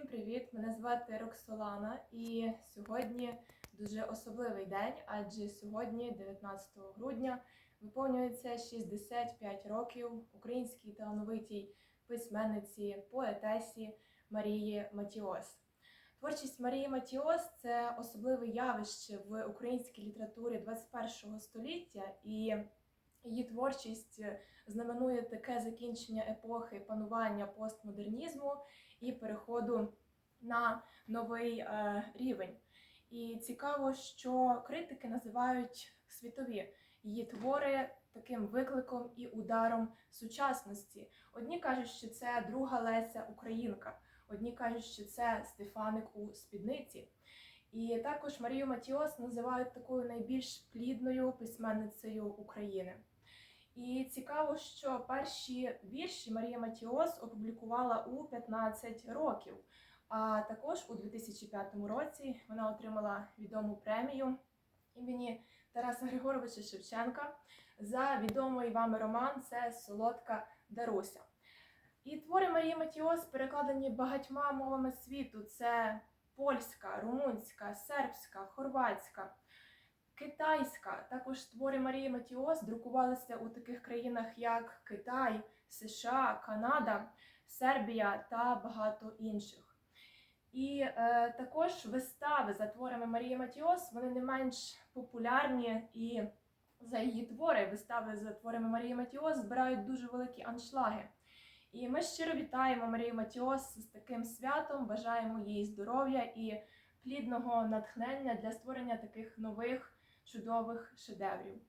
Всім привіт! Мене звати Роксолана, і сьогодні дуже особливий день, адже сьогодні, 19 грудня, виповнюється 65 років українській талановитій письменниці, поетесі Марії Матіос. Творчість Марії Матіос це особливе явище в українській літературі 21 століття, і її творчість знаменує таке закінчення епохи панування постмодернізму і переходу на новий е, рівень. І цікаво, що критики називають світові її твори таким викликом і ударом сучасності. Одні кажуть, що це друга Леся Українка, одні кажуть, що це Стефаник у спідниці. І також Марію Матіос називають такою найбільш плідною письменницею України. І цікаво, що перші вірші Марія Матіос опублікувала у 15 років. А також у 2005 році вона отримала відому премію імені Тараса Григоровича Шевченка за відомий вами роман Це Солодка Даруся. І твори Марії Матіос перекладені багатьма мовами світу: це польська, румунська, сербська, хорватська. Китайська також твори Марії Матіос друкувалися у таких країнах, як Китай, США, Канада, Сербія та багато інших. І е, також вистави за творами Марії Матіос вони не менш популярні і за її твори. Вистави за творами Марії Матіос збирають дуже великі аншлаги. І ми щиро вітаємо Марію Матіос з таким святом, бажаємо їй здоров'я і плідного натхнення для створення таких нових чудових шедеврів.